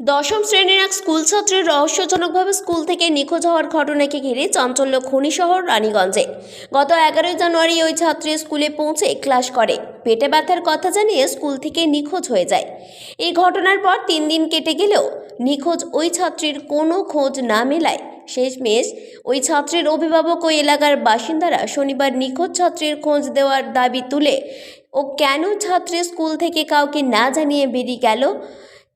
দশম শ্রেণির এক স্কুল ছাত্রের রহস্যজনকভাবে স্কুল থেকে নিখোঁজ হওয়ার ঘটনাকে ঘিরে চাঞ্চল্য খনিশহর রানীগঞ্জে। গত এগারোই জানুয়ারি ওই ছাত্রী স্কুলে পৌঁছে ক্লাস করে। পেটে ব্যথার কথা জানিয়ে স্কুল থেকে নিখোঁজ হয়ে যায়। এই ঘটনার পর তিন দিন কেটে গেলেও নিখোঁজ ওই ছাত্রীর কোনো খোঁজ না মেলায় শেষমেশ ওই ছাত্রীর অভিভাবক ও এলাকার বাসিন্দারা শনিবার নিখোঁজ ছাত্রীর খোঁজ দেওয়ার দাবি তুলে ও কেন ছাত্রী স্কুল থেকে কাউকে না জানিয়ে বেরিয়ে গেল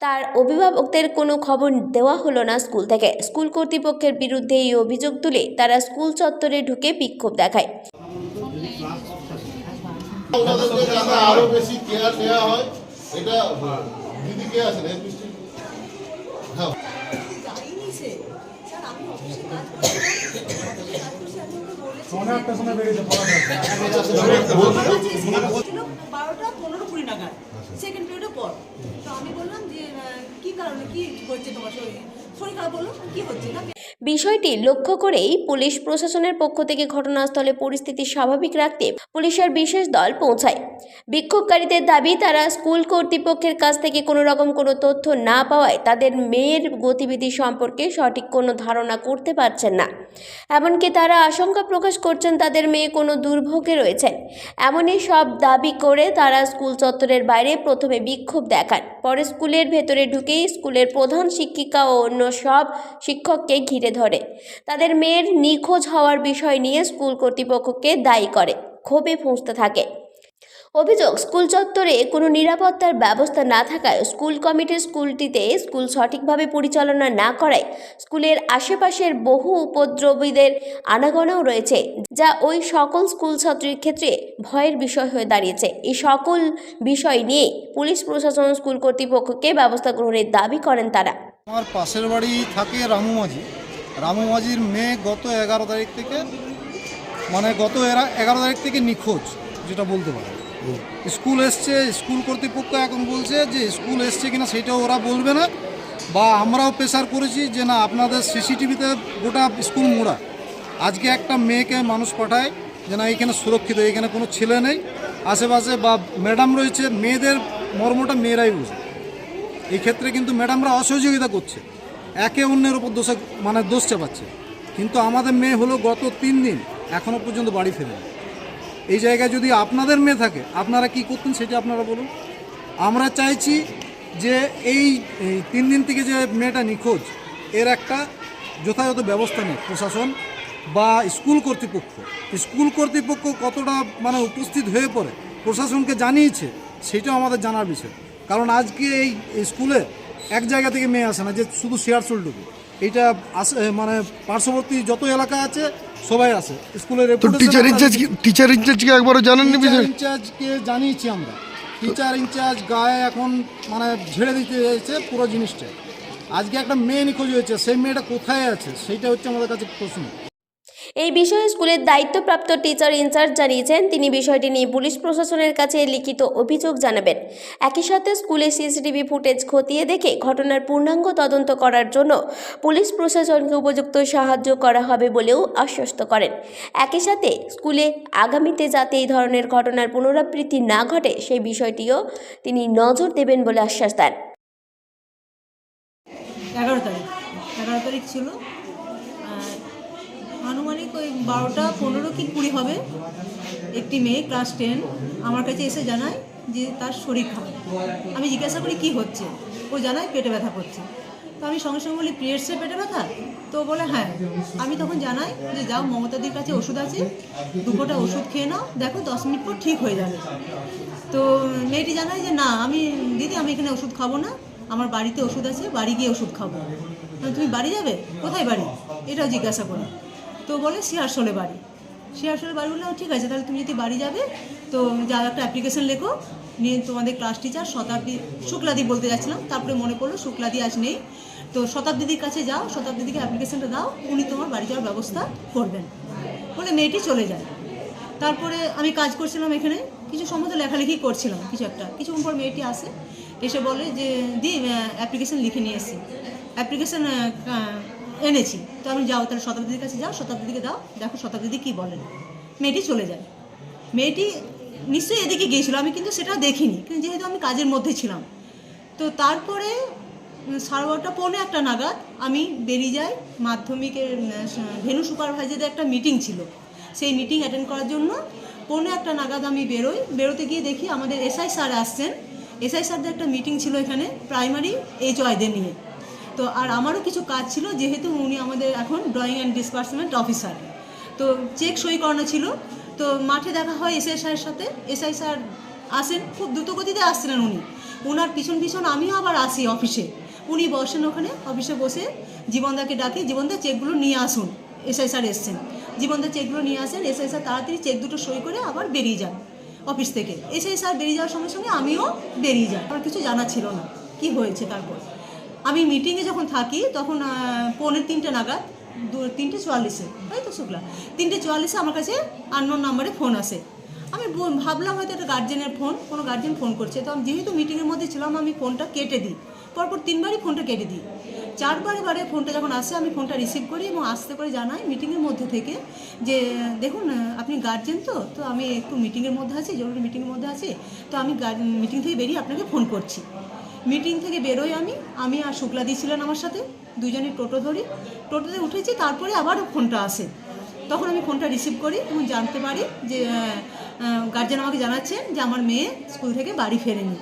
তার অভিভাবকদের কোনো খবর দেওয়া হলো না স্কুল থেকে। স্কুল কর্তৃপক্ষের বিরুদ্ধে এই অভিযোগ তুলে তারা স্কুল চত্বরে ঢুকে বিক্ষোভ দেখায়। আরও বেশি কেয়ার নেওয়া হয় এটা দিদি কে আছেন? হ্যাঁ। বারোটা পনেরো কুড়ি সেকেন্ড পিরিয়ডে পর। তো আমি বললাম যে কি কারণে কি হচ্ছে তোমার শরীর? শরীর খারাপ বলল, কি হচ্ছে? না বিষয়টি লক্ষ্য করেই পুলিশ প্রশাসনের পক্ষ থেকে ঘটনাস্থলে পরিস্থিতি স্বাভাবিক রাখতে পুলিশের বিশেষ দল পৌঁছায়। বিক্ষোভকারীদের দাবি, তারা স্কুল কর্তৃপক্ষের কাছ থেকে কোনো রকম কোনো তথ্য না পাওয়ায় তাদের মেয়ের গতিবিধি সম্পর্কে সঠিক কোনো ধারণা করতে পারছেন না। এমনকি তারা আশঙ্কা প্রকাশ করছেন তাদের মেয়ে কোনো দুর্ভোগে রয়েছেন এমনই সব দাবি করে তারা স্কুল চত্বরের বাইরে প্রথমে বিক্ষোভ দেখান, পরে স্কুলের ভেতরে ঢুকেই স্কুলের প্রধান শিক্ষিকা ও অন্য সব শিক্ষককে ঘিরে ধরে। তাদের মেয়ের নিখোঁজ হওয়ার বিষয় নিয়ে স্কুল কর্তৃপক্ষকে দায়ী করে, ক্ষোভে ফুঁসতে থাকে। অভিযোগ, স্কুল চত্বরে কোনো নিরাপত্তার ব্যবস্থা না থাকায় স্কুল কমিটির স্কুলটিতে স্কুল সঠিকভাবে পরিচালনা না করায় স্কুলের আশেপাশের বহু উপদ্রবীদের আনাগোনাও রয়েছে, যা ওই সকল স্কুল ছাত্রীর ক্ষেত্রে ভয়ের বিষয় হয়ে দাঁড়িয়েছে। এই সকল বিষয় নিয়ে পুলিশ প্রশাসন স্কুল কর্তৃপক্ষকে ব্যবস্থা গ্রহণের দাবি করেন তারা। আমার পাশের বাড়ি থাকে রামু মাঝি। রামু মাঝির মেয়ে গত এগারো তারিখ থেকে মানে গত এরা এগারো তারিখ থেকে নিখোঁজ যেটা বলতে পারে। স্কুল এসছে স্কুল কর্তৃপক্ষ এখন বলছে যে স্কুল এসছে কিনা সেটাও ওরা বলবে না বা আমরাও প্রেশার করেছি যে না আপনাদের সিসিটিভিতে গোটা স্কুল মোড়া। আজকে একটা মেয়েকে মানুষ পাঠায় যে না এখানে সুরক্ষিত এখানে কোনো ছেলে নেই আশেপাশে বা ম্যাডাম রয়েছে মেয়েদের মর্মটা মেয়েরাই বুঝে। এই ক্ষেত্রে কিন্তু ম্যাডামরা অসহযোগিতা করছে। একে অন্যের উপর দোষে মানে দোষ চাপাচ্ছে। কিন্তু আমাদের মেয়ে হলো গত তিন দিন এখনও পর্যন্ত বাড়ি ফেরে এই জায়গায় যদি আপনাদের মেয়ে থাকে, আপনারা কি করতেন সেটা আপনারা বলুন। আমরা চাইছি যে এই তিন দিন থেকে যে মেয়েটা নিখোঁজ, এর একটা যথাযথ ব্যবস্থা নেই প্রশাসন বা স্কুল কর্তৃপক্ষ। স্কুল কর্তৃপক্ষ কতটা মানে উপস্থিত হয়ে পড়ে, প্রশাসনকে জানিয়েছে, সেটাও আমাদের জানার বিষয়। কারণ আজকে এই স্কুলে এক জায়গা থেকে মেয়ে আসে না যে শুধু শেয়ার চুলটুকু। এইটা আসে মানে পার্শ্ববর্তী যত এলাকা আছে সবাই আসে। স্কুলের টিচার ইনচার্জ টিচার ইনচার্জকে একবারও জানাননি টিচার ইনচার্জকে জানিয়েছি আমরা। টিচার ইনচার্জ গায়ে এখন মানে ঝেড়ে দিতে হয়েছে পুরো জিনিসটা। আজকে একটা মেয়ে নিখোঁজ হয়েছে সেই মেয়েটা কোথায় আছে? সেইটা হচ্ছে আমাদের কাছে প্রশ্ন। এই বিষয়ে স্কুলের দায়িত্বপ্রাপ্ত টিচার ইনচার্জ জানিয়েছেন। তিনি বিষয়টি নিয়ে পুলিশ প্রশাসনের কাছে লিখিত অভিযোগ জানাবেন। একই সাথে স্কুলে সিসিটিভি ফুটেজ খতিয়ে দেখে ঘটনার পূর্ণাঙ্গ তদন্ত করার জন্য পুলিশ প্রশাসনকে উপযুক্ত সাহায্য করা হবে বলেও আশ্বস্ত করেন। একই সাথে স্কুলে আগামীতে যাতে এই ধরনের ঘটনার পুনরাবৃত্তি না ঘটে, সেই বিষয়টিও তিনি নজর দেবেন বলে আশ্বাস দেন। এগারো তারিখ। এগারো তারিখ ছিল। আনুমানিক ওই বারোটা পনেরো কি কুড়ি হবে। একটি মেয়ে ক্লাস টেন আমার কাছে এসে জানায় যে তার শরীর খারাপ। আমি জিজ্ঞাসা করি, কি হচ্ছে? ও জানায়, পেটে ব্যথা করছে। তো আমি সঙ্গে সঙ্গে বলি পিরিয়ডসের পেটে ব্যথা? তো বলে হ্যাঁ। আমি তখন জানাই যে, যাও, মমতাদির কাছে ওষুধ আছে। দুপোটা ওষুধ খেয়ে নাও। দেখো, দশ মিনিট পর ঠিক হয়ে যাবে। তো মেয়েটি জানায় যে, না, আমি, দিদি, আমি এখানে ওষুধ খাব না। আমার বাড়িতে ওষুধ আছে, বাড়ি গিয়ে ওষুধ খাব। তুমি বাড়ি যাবে? কোথায় বাড়ি? এটাও জিজ্ঞাসা করি। তো বলে শিয়ারশোলে বাড়ি। শিয়ারশোলে বাড়ি বললে ঠিক আছে, তাহলে তুমি যদি বাড়ি যাবে, তো যাও, একটা অ্যাপ্লিকেশন লেখো, নিয়ে তোমাদের ক্লাস টিচার শতাব্দী শুক্লাদি বলতে যাচ্ছিলাম, তারপরে মনে পড়ল শুক্লাদি আজ নেই। তো শতাব্দীদির কাছে যাও, শতাব্দীদিকে অ্যাপ্লিকেশনটা দাও, উনি তোমার বাড়ি যাওয়ার ব্যবস্থা করবেন। বলে মেয়েটি চলে যায়। তারপরে আমি কাজ করছিলাম এখানে, কিছু সময় তো লেখালেখি করছিলাম, কিছু একটা। কিছুক্ষণ পর মেয়েটি আসে, এসে বলে যে, দি অ্যাপ্লিকেশন লিখে নিয়ে এসেছি। অ্যাপ্লিকেশন এনেছি। তো আমি যাও, তাহলে শতাব্দীর কাছে যাও শতাব্দীকে দাও, দেখো শতাব্দী কী বলেন মেয়েটি চলে যায়। মেয়েটি নিশ্চয়ই এদিকে গিয়েছিল, আমি কিন্তু সেটা দেখিনি, কিন্তু যেহেতু আমি কাজের মধ্যে ছিলাম। তো তারপরে সাড়ে বারোটা, পৌনে একটা নাগাদ আমি বেরিয়ে যাই মাধ্যমিকের ভেনু সুপারভাইজারদের একটা মিটিং ছিল। সেই মিটিং অ্যাটেন্ড করার জন্য পৌনে একটা নাগাদ আমি বেরোই। বেরোতে গিয়ে দেখি আমাদের এসআই স্যার আসছেন। এসআই স্যারদের একটা মিটিং ছিল এখানে, প্রাইমারি এইচ ওয়াইদের নিয়ে। তো আর আমারও কিছু কাজ ছিল, যেহেতু উনি আমাদের এখন ড্রয়িং অ্যান্ড ডিসপার্সমেন্ট অফিসার তো চেক সই করানো ছিল। তো মাঠে দেখা হয় এসআই স্যারের সাথে। এসআই স্যার আসেন, খুব দ্রুতগতিতে আসছিলেন উনি। ওনার পিছন পিছন আমিও আবার আসি অফিসে উনি বসেন ওখানে অফিসে বসে জীবনদাকে ডাকে, জীবনদা চেকগুলো নিয়ে আসুন। এসআই স্যার এসছেন। জীবনদা চেকগুলো নিয়ে আসেন। এসআই স্যার তাড়াতাড়ি চেক দুটো সই করে আবার বেরিয়ে যান অফিস থেকে। এসআই স্যার বেরিয়ে যাওয়ার সঙ্গে সঙ্গে আমিও বেরিয়ে যাই। আমার কিছু জানা ছিল না। কি হয়েছে তারপর? আমি মিটিংয়ে যখন থাকি, তখন পৌনে তিনটে নাগাদ, দু, তিনটে চুয়াল্লিশে তাই তো শুক্লা, তিনটে চুয়াল্লিশে আমার কাছে আননোন নাম্বারে ফোন আসে। আমি ভাবলাম হয়তো একটা গার্জেনের ফোন কোনো গার্জেন ফোন করছে, তো আমি যেহেতু মিটিংয়ের মধ্যে ছিলাম, আমি ফোনটা কেটে দিই। পরপর তিনবারই ফোনটা কেটে দিই। চারবারে বারে ফোনটা যখন আসে, আমি ফোনটা রিসিভ করি এবং আসতে করে জানাই মিটিংয়ের মধ্যে থেকে যে, দেখুন, আপনি গার্জেন তো তো আমি একটু মিটিংয়ের মধ্যে আছি, জরুরি মিটিংয়ের মধ্যে আছি, তো আমি মিটিং থেকে বেরিয়ে আপনাকে ফোন করছি। মিটিং থেকে বেরোই আমি। আমি আর শুক্লাদি ছিলেন আমার সাথে, দুজনে টোটো ধরি। টোটোতে উঠেছি, তারপরে আবার ফোনটা আসে। তখন আমি ফোনটা রিসিভ করি এবং জানতে পারি যে গার্জেন আমাকে জানাচ্ছেন যে আমার মেয়ে স্কুল থেকে বাড়ি ফেরেনি।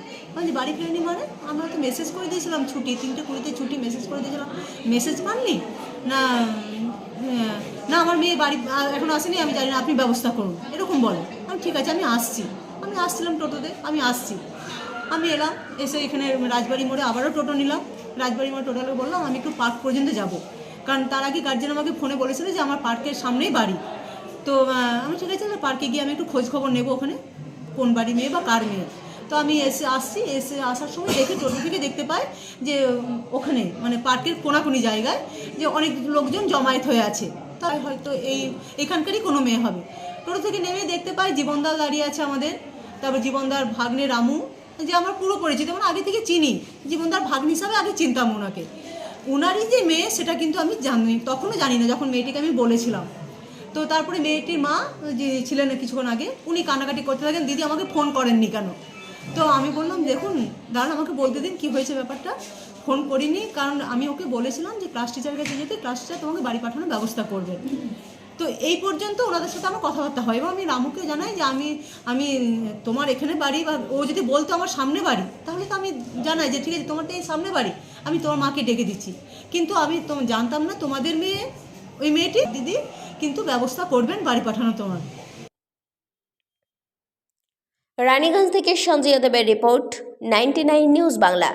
যে বাড়ি ফেরেনি মানে? আমরা তো মেসেজ করে দিয়েছিলাম, ছুটি, তিনটে কুড়িতে ছুটি মেসেজ করে দিয়েছিলাম। মেসেজ পাননি না না, আমার মেয়ে বাড়ি এখন আসেনি, আমি জানি না, আপনি ব্যবস্থা করুন। এরকম বলে। আমি ঠিক আছে, আমি আসছি। আমি আসছিলাম টোটোতে, আমি আসছি। আমি এলাম, এসে এখানে রাজবাড়ি মোড়ে আবারও টোটো নিলাম। রাজবাড়ি মোড়ে টোটোলে বললাম, আমি একটু পার্ক পর্যন্ত যাব। কারণ তার আগে গার্জেন আমাকে ফোনে বলেছিল যে আমার পার্কের সামনেই বাড়ি। তো আমি ঠিক আছে পার্কে গিয়ে আমি একটু খোঁজ খবর নেব ওখানে, কোন বাড়ি মেয়ে বা কার মেয়ে। তো আমি এসে আসছি, এসে আসার সময় দেখে টোটো থেকে দেখতে পাই যে, ওখানে মানে পার্কের কোনাকুনি জায়গায় যে অনেক লোকজন জমায়েত হয়ে আছে। তাই হয়তো এই, এখানকারই কোনো মেয়ে হবে। টোটো থেকে নেমে দেখতে পাই জীবনদা দাঁড়িয়ে আছে আমাদের। তারপর জীবনদার ভাগ্নে রামু যে আমার পুরো পরিচিত মানে আগে থেকে চিনি জীবনদার ভাগ্ন হিসাবে আগে চিনতাম ওনাকে। ওনারই যে মেয়ে, সেটা কিন্তু আমি জানি, তখনও জানি না, যখন মেয়েটিকে আমি বলেছিলাম। তো তারপরে মেয়েটির মা, যে ছিলেন কিছুক্ষণ আগে, উনি কান্নাকাটি করতে থাকেন, দিদি, আমাকে ফোন করেননি কেন? তো আমি বললাম, দেখুন, দাঁড়ান, আমাকে বলতে দিন, কী হয়েছে ব্যাপারটা? ফোন করিনি, কারণ আমি ওকে বলেছিলাম যে, ক্লাস টিচারের কাছে যেতে, ক্লাস টিচার তোমাকে বাড়ি পাঠানোর ব্যবস্থা করবে। তো এই পর্যন্ত ওনাদের সাথে আমার কথাবার্তা হয়। এবং আমি রামুকে জানাই যে আমি আমি তোমার এখানে বাড়ি বা ও যদি বলতো আমার সামনে বাড়ি, তাহলে তো আমি জানাই যে ঠিক আছে, তোমার তো এই সামনে বাড়ি, আমি তোমার মাকে ডেকে দিচ্ছি। কিন্তু আমি তো জানতাম না তোমাদের মেয়ে, ওই মেয়েটি, দিদি, কিন্তু ব্যবস্থা করবেন বাড়ি পাঠানো তোমার। রানীগঞ্জ থেকে সঞ্জয় দেবের রিপোর্ট, নাইনটি নিউজ বাংলা।